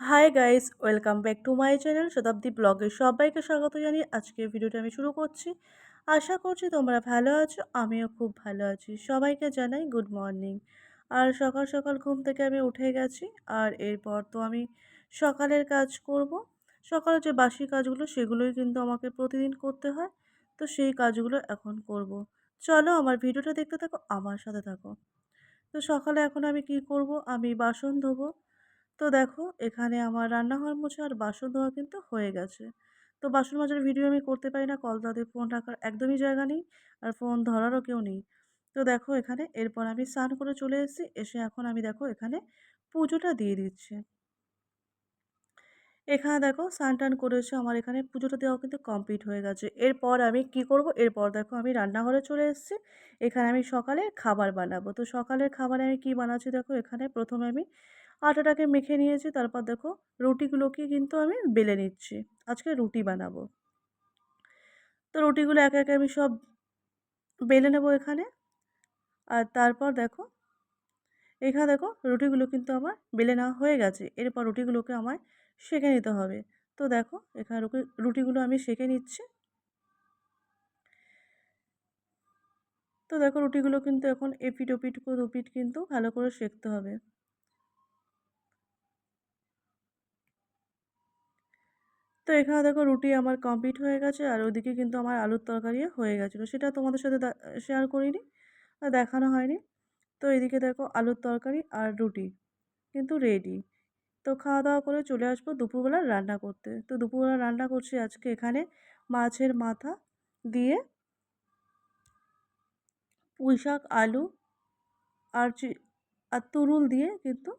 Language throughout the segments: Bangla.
Hi guys, welcome back to my channel Shatabdi ব্লগে সবাইকে স্বাগত জানিয়ে আজকের ভিডিওটা আমি শুরু করছি। আশা করছি তোমরা ভালো আছো, আমিও খুব ভালো আছি। সবাইকে জানাই গুড মর্নিং। আর সকাল সকাল ঘুম থেকে আমি উঠে গেছি, আর এরপর তো আমি সকালের কাজ করব। সকালে যে বাসি কাজগুলো, সেগুলোই কিন্তু আমাকে প্রতিদিন করতে হয়, তো সেই কাজগুলো এখন করব। চলো আমার ভিডিওটা দেখতে থাকো, আমার সাথে থাকো। তো সকালে এখন আমি কি করব? আমি বাসন ধোবো তো দেখো, এখানে আমার রান্নাঘর মোছা আর বাসন ধোয়া কিন্তু হয়ে গেছে। তো বাসন মাজার ভিডিও আমি করতে পারি না, কল তাদের ফোন রাখার একদমই জায়গা নেই আর ফোন ধরারও কেউ নেই। তো দেখো এখানে, এরপর আমি স্নান করে চলে এসেছি, এসে এখন আমি দেখো এখানে পুজোটা দিয়ে দিচ্ছি। এখানে দেখো স্নান টান করেছে, আমার এখানে পুজোটা দেওয়া কিন্তু কমপ্লিট হয়ে গেছে। এরপর আমি কি করব? এরপর দেখো আমি রান্নাঘরে চলে এসেছি, এখানে আমি সকালে খাবার বানাবো। তো সকালের খাবারে আমি কি বানাচ্ছি দেখো, এখানে প্রথমে আমি আটাটাকে মেখে নিয়েছি, তারপর দেখো রুটিগুলোকে কিন্তু আমি বেলে নিচ্ছি। আজকে রুটি বানাবো। তো রুটিগুলো একে একে আমি সব বেলে নেব এখানে। আর তারপর দেখো, এখানে দেখো রুটিগুলো কিন্তু আমার বেলে নেওয়া হয়ে গেছে। এরপর রুটিগুলোকে আমায় সেঁকে নিতে হবে। তো দেখো, এখানে রুটিগুলো আমি সেঁকে নিচ্ছি। তো দেখো রুটিগুলো কিন্তু এখন এপিট ওপিট দুপিট কিন্তু ভালো করে সেঁকতে হবে। তো এখানে দেখো রুটি আমার কমপ্লিট হয়ে গেছে, আর ওদিকে কিন্তু আমার আলুর তরকারি হয়ে গেছিল। সেটা তোমাদের সাথে শেয়ার করিনি দেখানো হয়নি। তো এদিকে দেখো আলুর তরকারি আর রুটি কিন্তু রেডি তো খাওয়া দাওয়া করে চলে আসব দুপুরবেলা রান্না করতে। তো দুপুরবেলা রান্না করছি আজকে এখানে মাছের মাথা দিয়ে পুঁই শাক, আলু আর চি আর তুরুল দিয়ে কিন্তু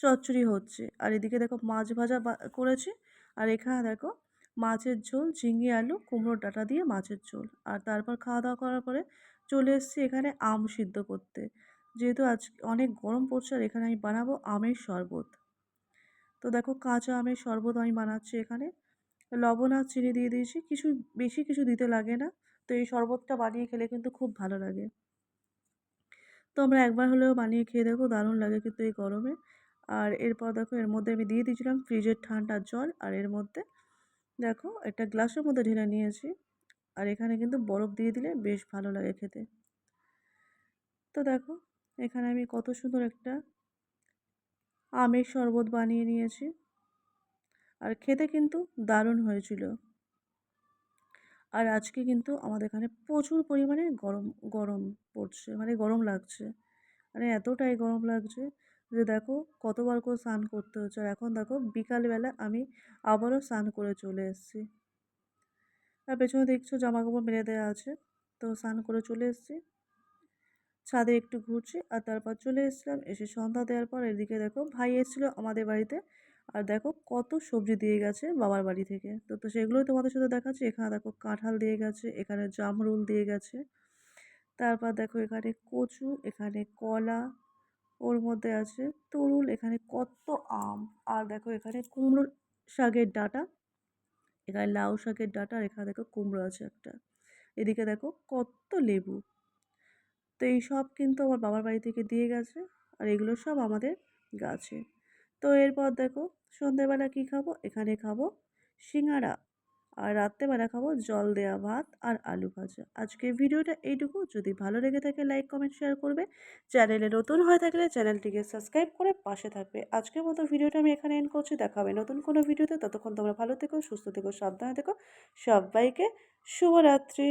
চচ্চড়ি হচ্ছে। আর এদিকে দেখো মাছ ভাজা করেছি। আর এখানে দেখো মাছের ঝোল, ঝিঙে, আলু, কুমড়োর ডাটা দিয়ে মাছের ঝোল। আর তারপর খাওয়া দাওয়া করার পরে চলে এসেছি এখানে আম সিদ্ধ করতে। যেহেতু আজ অনেক গরম পড়ছে আর এখানে আমি বানাবো আমের শরবত। তো দেখো কাঁচা আমের শরবত আমি বানাচ্ছি এখানে। লবণ আর চিনি দিয়ে দিয়েছি, কিছু বেশি কিছু দিতে লাগে না। তো এই শরবতটা বানিয়ে খেলে কিন্তু খুব ভালো লাগে। তো আমরা একবার হলেও বানিয়ে খেয়ে দেখো দারুণ লাগে কিন্তু এই গরমে। আর এরপর দেখো, এর মধ্যে আমি দিয়ে দিয়েছিলাম ফ্রিজের ঠান্ডা জল, আর এর মধ্যে দেখো, একটা গ্লাসের মধ্যে ঢেলে নিয়েছি। আর এখানে কিন্তু বরফ দিয়ে দিলে বেশ ভালো লাগে খেতে। তো দেখো, এখানে আমি কত সুন্দর একটা আমের শরবত বানিয়ে নিয়েছি। আর খেতে কিন্তু দারুণ হয়েছিল। আর আজকে কিন্তু আমাদের এখানে প্রচুর পরিমাণে গরম গরম পড়ছে মানে গরম লাগছে। মানে এতটাই গরম লাগছে যে দেখো কতবার করে স্নান করতে হচ্ছে আর এখন দেখো বিকালবেলা আমি আবারও স্নান করে চলে এসেছি। আর পেছনে দেখছ জামা কাপড় দেওয়া আছে, তো স্নান করে চলে এসেছি। ছাদে একটু ঘুরছি আর তারপর চলে এসেছিলাম, এসে সন্ধ্যা দেওয়ার পর এদিকে দেখো ভাই এসেছিল আমাদের বাড়িতে। আর দেখো কত সবজি দিয়ে গেছে বাবার বাড়ি থেকে। তো তো সেগুলোই তোমাদের সাথে দেখাচ্ছি। এখানে দেখো কাঁঠাল দিয়ে গেছে, এখানে জামরুল দিয়ে গেছে। তারপর দেখো এখানে কচু, এখানে কলা ওর মধ্যে আছে। তরুল এখানে কত আম। আর দেখো এখানে কুমড়ো শাকের ডাটা। এখানে লাউ শাকের ডাটা আর এখানে দেখো কুমড়ো আছে একটা। এদিকে দেখো কত লেবু। তো এই সব কিন্তু আমার বাবার বাড়ি থেকে দিয়ে গেছে আর এগুলো সব আমাদের গাছে। তো এরপর দেখো সন্ধ্যেবেলা কী খাব? এখানে খাব সিঙ্গারা। আর রাত্রেবেলা খাব জল দেওয়া ভাত আর আলু ভাজা। আজকে ভিডিওটা এইটুকু। যদি ভালো লেগে থাকে, লাইক, কমেন্ট, শেয়ার করবে। চ্যানেলে নতুন হয়ে থাকলে চ্যানেলটিকে সাবস্ক্রাইব করে পাশে থাকবে। আজকের মতো ভিডিওটা আমি এখানে এন্ড করছি। দেখা হবে নতুন কোনো ভিডিওতে। ততক্ষণ তোমরা ভালো থেকো, সুস্থ থেকো, সাবধানে থেকো। সবাইকে শুভরাত্রি।